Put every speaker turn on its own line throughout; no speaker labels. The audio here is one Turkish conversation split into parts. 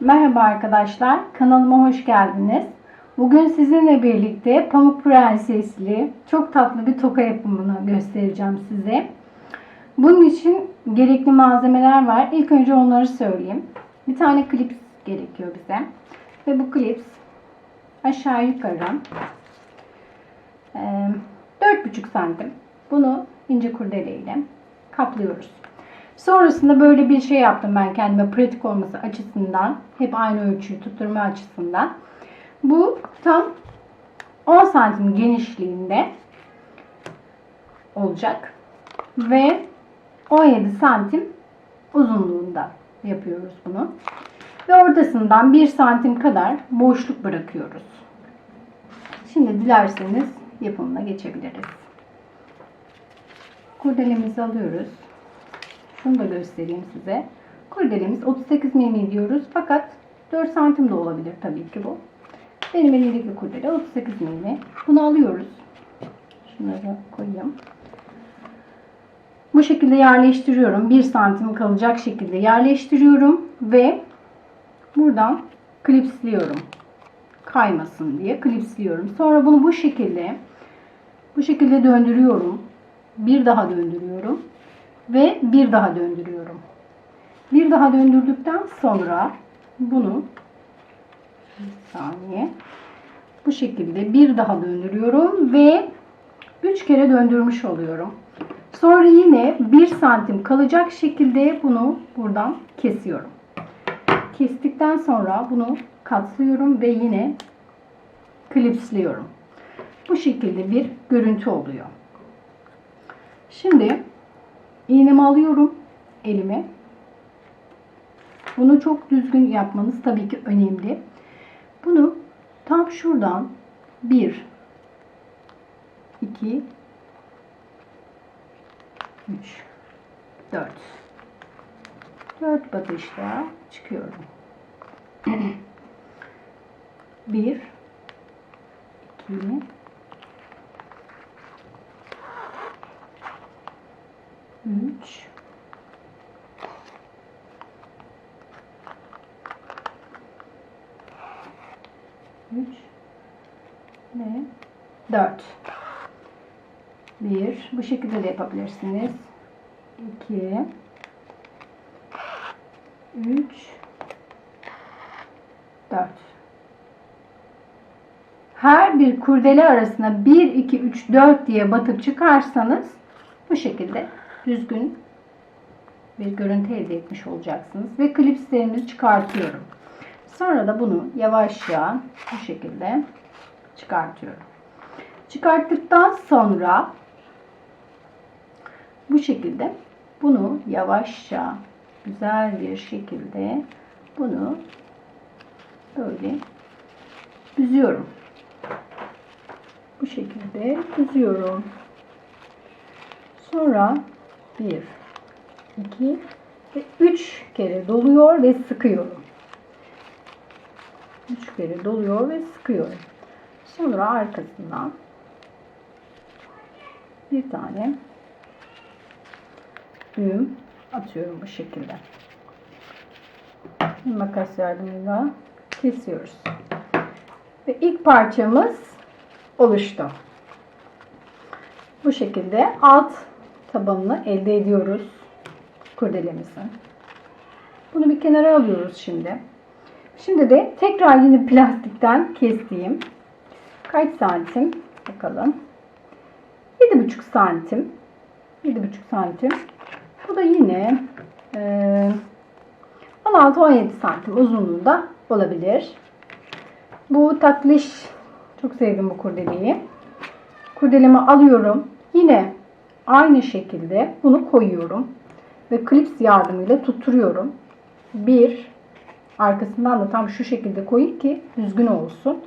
Merhaba arkadaşlar, kanalıma hoş geldiniz. Bugün sizinle birlikte Pamuk Prensesli çok tatlı bir toka yapımını göstereceğim size. Bunun için gerekli malzemeler var. İlk önce onları söyleyeyim. Bir tane klips gerekiyor bize. Ve bu klips aşağı yukarı e, 4,5 santim. Bunu ince kurdele ile kaplıyoruz. Sonrasında böyle bir şey yaptım ben kendime pratik olması açısından. Hep aynı ölçüyü tutturma açısından. Bu tam 10 santim genişliğinde olacak. Ve 17 santim uzunluğunda yapıyoruz bunu. Ve ortasından 1 santim kadar boşluk bırakıyoruz. Şimdi dilerseniz yapımına geçebiliriz. Kurdelemizi alıyoruz. Şunu da göstereyim size. Kurdelemiz 38 mm diyoruz fakat 4 santim de olabilir tabii ki bu. Benim elimdeki kurdele 38 mm. Bunu alıyoruz. Şunları koyayım. Bu şekilde yerleştiriyorum. 1 santim kalacak şekilde yerleştiriyorum ve buradan klipsliyorum. Kaymasın diye klipsliyorum. Sonra bunu bu şekilde bu şekilde döndürüyorum. Bir daha döndürüyorum ve bir daha döndürüyorum. Bir daha döndürdükten sonra bunu bir saniye bu şekilde bir daha döndürüyorum ve 3 kere döndürmüş oluyorum. Sonra yine 1 santim kalacak şekilde bunu buradan kesiyorum. Kestikten sonra bunu katlıyorum ve yine klipsliyorum. Bu şekilde bir görüntü oluyor. Şimdi iğnemi alıyorum elime. Bunu çok düzgün yapmanız tabii ki önemli. Bunu tam şuradan 1 2 3 4 4 batışta çıkıyorum. 1 2 3 3 ve 4 1 bu şekilde de yapabilirsiniz. 2 3 4 her bir kurdele arasına 1 2 3 4 diye batıp çıkarsanız bu şekilde düzgün bir görüntü elde etmiş olacaksınız. Ve klipslerimizi çıkartıyorum. Sonra da bunu yavaşça bu şekilde çıkartıyorum. Çıkarttıktan sonra bu şekilde bunu yavaşça güzel bir şekilde bunu böyle düzüyorum. Bu şekilde düzüyorum. Sonra 1, 2 ve 3 kere doluyor ve sıkıyorum. 3 kere doluyor ve sıkıyorum. Sonra arkasından bir tane düğüm atıyorum bu şekilde. Makas yardımıyla kesiyoruz. Ve ilk parçamız oluştu. Bu şekilde alt tabanını elde ediyoruz kurdelemizin. Bunu bir kenara alıyoruz şimdi. Şimdi de tekrar yine plastikten kestiğim kaç santim bakalım. 7,5 santim. 7,5 santim. Bu da yine e, 16-17 santim uzunluğunda olabilir. Bu tatlış çok sevdim bu kurdeleyi. Kurdelemi alıyorum. Yine aynı şekilde bunu koyuyorum. Ve klips yardımıyla tutturuyorum. Bir, arkasından da tam şu şekilde koyayım ki düzgün olsun.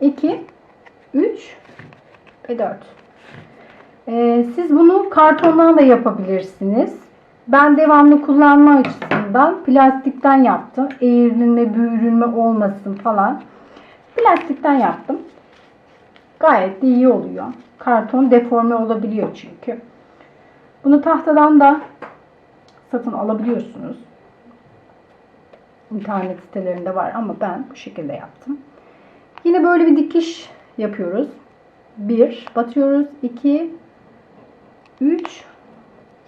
2, 3 ve 4. Ee, siz bunu kartondan da yapabilirsiniz. Ben devamlı kullanma açısından plastikten yaptım. Eğrilme, büyürülme olmasın falan. Plastikten yaptım. Gayet de iyi oluyor. Karton deforme olabiliyor çünkü. Bunu tahtadan da satın alabiliyorsunuz. internet sitelerinde var ama ben bu şekilde yaptım. Yine böyle bir dikiş yapıyoruz. 1 batıyoruz. 2 3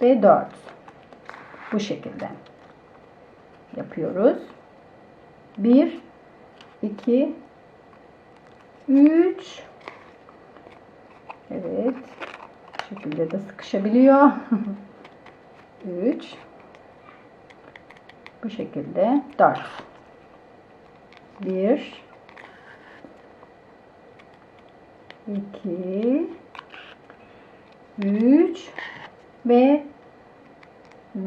ve 4. Bu şekilde yapıyoruz. 1 2 3 Evet. Bu şekilde de sıkışabiliyor. 3 Bu şekilde. 4 1 2 3 ve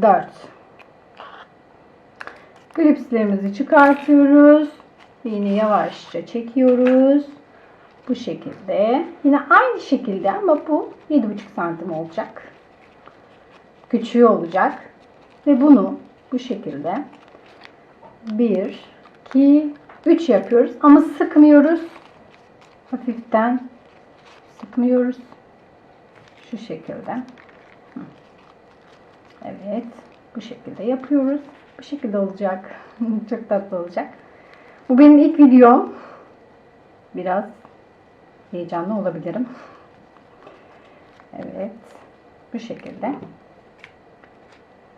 4 klipslerimizi çıkartıyoruz. Yine yavaşça çekiyoruz bu şekilde yine aynı şekilde ama bu 7,5 santim olacak küçüğü olacak ve bunu bu şekilde 1 2 3 yapıyoruz ama sıkmıyoruz hafiften sıkmıyoruz. Şu şekilde. Evet. Bu şekilde yapıyoruz. Bu şekilde olacak. Çok tatlı olacak. Bu benim ilk videom. Biraz heyecanlı olabilirim. Evet. Bu şekilde.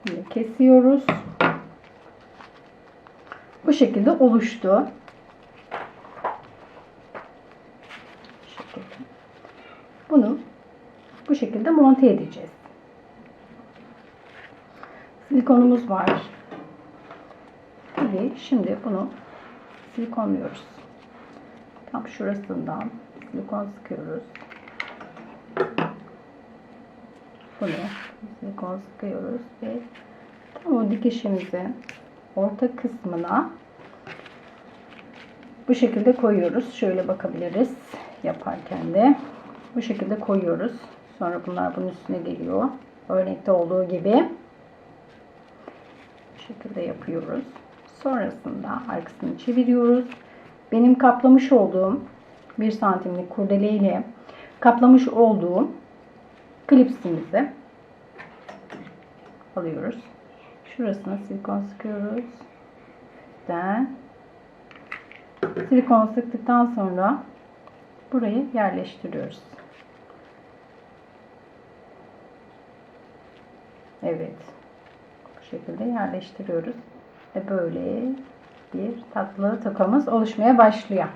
Şimdi kesiyoruz. Bu şekilde oluştu. Bunu bu şekilde monte edeceğiz. Silikonumuz var. Tabii şimdi bunu silikonluyoruz. Tam şurasından silikon sıkıyoruz. Bunu silikon sıkıyoruz ve tam o dikişimizin orta kısmına bu şekilde koyuyoruz. Şöyle bakabiliriz yaparken de. Bu şekilde koyuyoruz. Sonra bunlar bunun üstüne geliyor. Örnekte olduğu gibi. Bu şekilde yapıyoruz. Sonrasında arkasını çeviriyoruz. Benim kaplamış olduğum 1 santimlik kurdele ile kaplamış olduğum klipsimizi alıyoruz. Şurasına silikon sıkıyoruz. Den silikon sıktıktan sonra burayı yerleştiriyoruz. Evet. Bu şekilde yerleştiriyoruz. Ve böyle bir tatlı tokamız oluşmaya başlıyor.